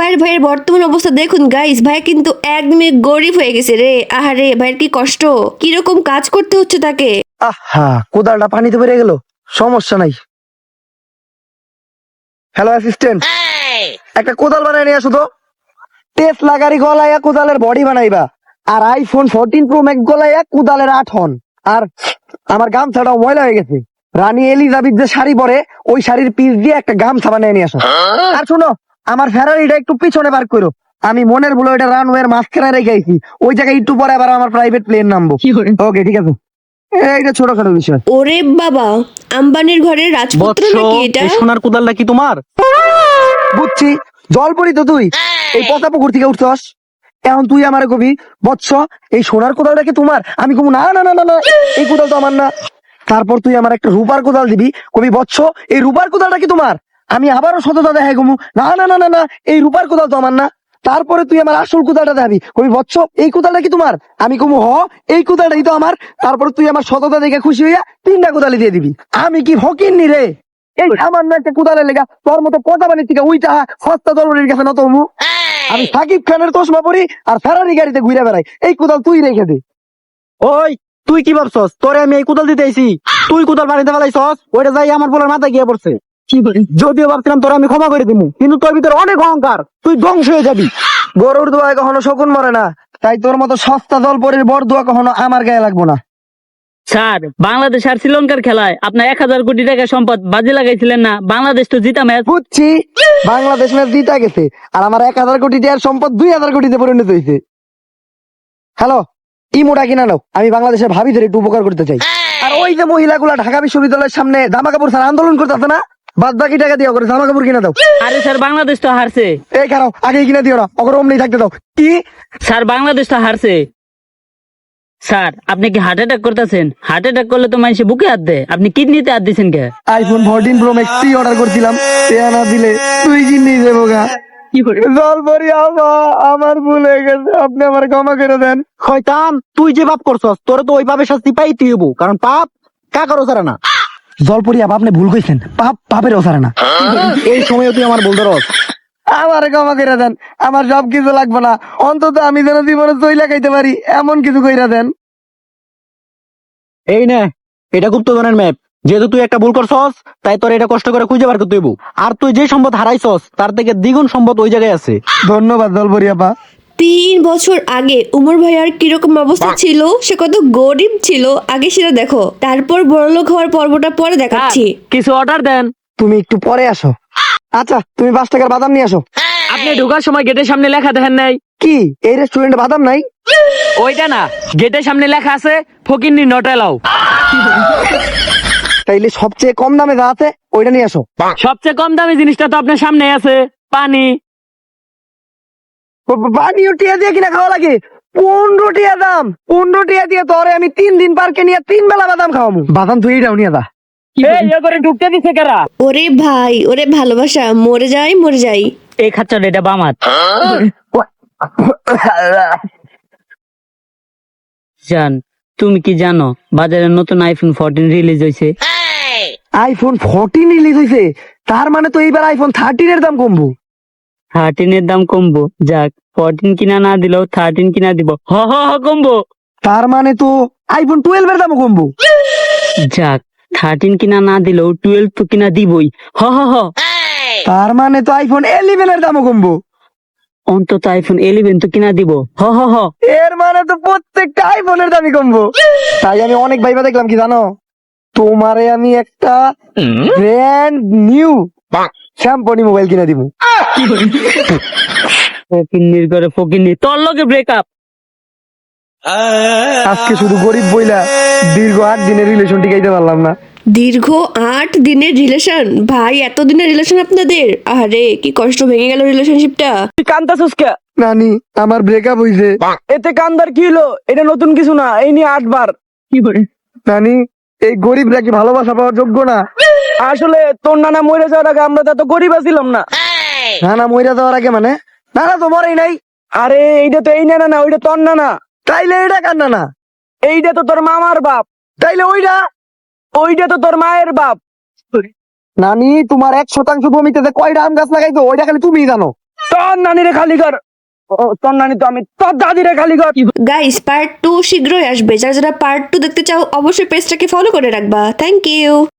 তোফায়ের ভাইয়ের বর্তমান অবস্থা দেখুন গাইস ভাই কিন্তু একদমই গরিব হয়ে গেছে রে। আহারে ভাইয়ের কি কষ্ট? কীরকম কাজ করতে হচ্ছে তাকে? আহা কোদালটা পানিতে বেড়ে গেল। সমস্যা নাই। হ্যালো অ্যাসিস্ট্যান্ট একটা কোদাল বানাই নিয়ে আসো তো। টেসলা গাড়ি গলাইয়া কোদালের বডি বানাইবা। আর আইফোন ফোরটিন প্রো ম্যাক্স গলাইয়া কোদালের আট হন। আর আমার গামছাটাও ময়লা হয়ে গেছে। রানী এলিজাবেথ যে শাড়ি পরে ওই শাড়ির পিস দিয়ে একটা গামছা বানিয়ে নিয়ে আসো। আর শোনো আমার ফেরারিটা একটু পিছনে বার করো। আমি মনের ভুলো এটা রানওয়ের মাঝখানে রেখে আইছি। ওই জায়গায় একটু পরে আবার আমার প্রাইভেট প্লেন নামবো। ওকে ঠিক আছে। এইটা ছোটখাটো বিষয়। ওরে বাবা আম্বানির ঘরের রাজপুত্র নাকি এটা? সোনার কোদালটা কি তোমার? বুঝছি। জল পড়ি তো তুই। এই পচা পুকুর থেকে উঠছস। এখন তুই আমার কবি বৎস এই সোনার কোদালটা কি তোমার? আমি কবু না না না না না এই কোদাল তো আমার না। তারপর তুই আমার একটা রূপার কোদাল দিবি। কবি বৎস এই রূপার কোদালটা কি তোমার? আমি আবারও সততা দেখাই কমু না না না না না, এই রূপার কোদাল তো আমার না। তারপরে তুই আমার আসল কোদালটা দেখাবি। কবি, বৎস, এই কোদালটা কি তোমার? আমি কমু হ, এই কোদালটাই তো আমার। তারপরে তুই আমার সততা দেখে খুশি হইয়া তিনটা কোদালি দিয়ে দিবি। আমি কি ফকির নি রে? এই সামান্য একটা কোদালের লেগা তোর মতো পচা বানির থেকে উইটা সস্তা দলবরের কাছে নত হমু আমি সাকিব খানের তোষমা পরি আর ফেরারি গাড়িতে ঘুরে বেড়াই। এই কোদাল তুই রেখে দে। ওই, তুই কি ভাবছস? তোরে আমি এই কোদাল দিতে আইছি। তুই কোদাল বানিতে ফেলাইছস? ওইটা যাই আমার বলার মাথায় গিয়ে পড়ছে। যদিও ভাবছিলাম তোরা আমি ক্ষমা করে দিমু কিন্তু তোর ভিতরে অনেক অহংকার তুই ধ্বংস হয়ে যাবি। গরুর দোয়ায় কখনো শকুন মরে না তাই তোর মতো সস্তা দলপরির বর দোয়া কখনো আমার গায়ে লাগবো না। স্যার বাংলাদেশ আর শ্রীলঙ্কার খেলায় আপনার এক হাজার কোটি টাকা সম্পদ বাজি লাগাইছিলেন না বাংলাদেশ তো জিতা ম্যাচ। বুঝছি বাংলাদেশ ম্যাচ জিতা গেছে আর আমার এক হাজার কোটি টাকার সম্পদ দুই হাজার কোটিতে পরিণত হয়েছে। হ্যালো ইমোটা কিনা নাও আমি বাংলাদেশের ভাবিদের একটু উপকার করতে চাই। আর ওই যে মহিলাগুলা ঢাকা বিশ্ববিদ্যালয়ের সামনে জামা কাপড় ছাড়া আন্দোলন করতেছে না? বাদ বাকি টাকা দিয়ে করে জামা কাপড় কিনে দাও। আরে স্যার বাংলাদেশ তো হারছে। এই খারাপ আগে কিনে দিও না অগর অমনি থাকতে দাও। কি? স্যার বাংলাদেশ তো হারছে। স্যার আপনি কি হার্ট অ্যাটাক করতেছেন? হার্ট অ্যাটাক করলে তো মানুষে বুকে হাত দেয়। আপনি কিডনিতে হাত দিচ্ছেন কে? IPhone fourteen pro max three order করছিলাম না দিলে তুই দেবো গা। জল পরি আমার ভুল হয়ে গেছে আপনি আমার ক্ষমা করে দেন। শয়তান তুই যে পাপ করছস তোরে তো ওইভাবে শাস্তি পাইতে হইব কারণ পাপ কাকারও ছাড়া না। জলপরি আপ আপনি ভুল কইছেন। পাপ পাপের ওসারে না। এই সময় তুই আমার বলতে রস। আমার ক্ষমা করে দেন। আমার সব কিছু লাগবে না। অন্তত আমি যেন জীবনে চই লাগাইতে পারি এমন কিছু কইরা দেন। এই নে এটা গুপ্তধনের ম্যাপ। যেহেতু তুই একটা ভুল করছস তাই তোর এটা কষ্ট করে খুঁজে বার করতে হইব। আর তুই যে সম্পদ হারাইছস তার থেকে দ্বিগুণ সম্পদ ওই জায়গায় আছে। ধন্যবাদ জলপরি আপা তিন বছর আগে উমর ভাইয়ার কীরকম অবস্থা ছিল সে কত গরিব ছিল আগে সেটা দেখো। তারপর বড়লোক হওয়ার পর্বটা পরে দেখাচ্ছি। কিছু অর্ডার দেন। তুমি একটু পরে আসো। আচ্ছা তুমি পাঁচ টাকার বাদাম নিয়ে আসো। আপনি ঢোকার সময় গেটের সামনে লেখা দেখেন নাই। কি? এই রেস্টুরেন্টে বাদাম নাই? ওইটা না গেটের সামনে লেখা আছে ফকিন্নি নট এলাও তাইলে সবচেয়ে কম দামে যা আছে ওইটা নিয়ে আসো। সবচেয়ে কম দামি জিনিসটা তো আপনার সামনে আছে পানি। বানিও টিয়া দিয়ে কিনা খাওয়া লাগে? পনেরো টিয়া দাম। পনেরো টিয়া দিয়ে তোরে আমি তিন দিন পার্কে নিয়ে তিন বেলা বাদাম খাওয়ামু। বাদাম তুই এইটাও নিয়ে দা ওরে ভাই ওরে ভালোবাসা মরে যাই মরে যাই। এই খাচ্চাটা এটা বামাত জান তুমি কি জানো বাজারে নতুন আইফোন ফোরটিন রিলিজ হয়েছে আইফোন ফোরটিন রিলিজ হয়েছে তার মানে তো এইবার আইফোন থার্টিন এর দাম কমবো। থার্টিনের দাম কমবো। যাক ফোরটিন কিনা না দিলেও থার্টিন কিনা দিব। হ হ হ কমবো। তার মানে তো আইফোন টুয়েলভ এর দামও কমবো। যাক থার্টিন কিনা না দিলেও টুয়েলভ তো কিনা দিবই। হ হ হ। তার মানে তো আইফোন ইলেভেন এর দামও কমবো। অন্তত আইফোন ইলেভেন তো কিনা দিব। হ হ হ। এর মানে তো প্রত্যেকটা আইফোনের দামই কমবো। তাই আমি অনেক ভাইবা দেখলাম কি জানো? তোমারে আমি একটা ব্র্যান্ড নিউ শ্যাম্পনি মোবাইল কিনে দিব। ফকিন্নির করে ফকিন্নি তোর লগে ব্রেকআপ আজকে শুধু গরিব বইলা দীর্ঘ আট দিনের রিলেশন টিকাইতে পারলাম না। দীর্ঘ আট দিনের রিলেশন ভাই এত দিনের রিলেশন আপনাদের? আরে কি কষ্ট ভেঙে গেল রিলেশনশিপটা তুই কান্দাছিস কে? নানি আমার ব্রেকআপ হইছে। এতে কান্দার কি হলো এটা নতুন কিছু না এই নিয়ে আটবার। কি করে নানি এই গরিবরা কি ভালোবাসা পাওয়ার যোগ্য না? আসলে তোর নানা মরে যাওয়ার আগে আমরা তো এত গরিব ছিলাম না। না না মইরা যাওয়ার আগে মানে? না না তো মরেই নাই। আরে, এইটা তো এই নানা না, ওইটা তোর নানা। তাইলে এটা কার নানা? এইটা তো তোর মামার বাপ। তাইলে ওইটা? ওইটা তো তোর মায়ের বাপ। নানি, তোমার এক শতাংশ জমিতে যে কয়টা আম গাছ লাগাইছো, ওইটা খালি তুমি জানো। তোর নানিরে খালি কর। নানি গাইস পার্ট টু শীঘ্রই আসবে। যারা যারা পার্ট টু দেখতে চাও, অবশ্যই পেজটাকে ফলো করে রাখবা। Thank you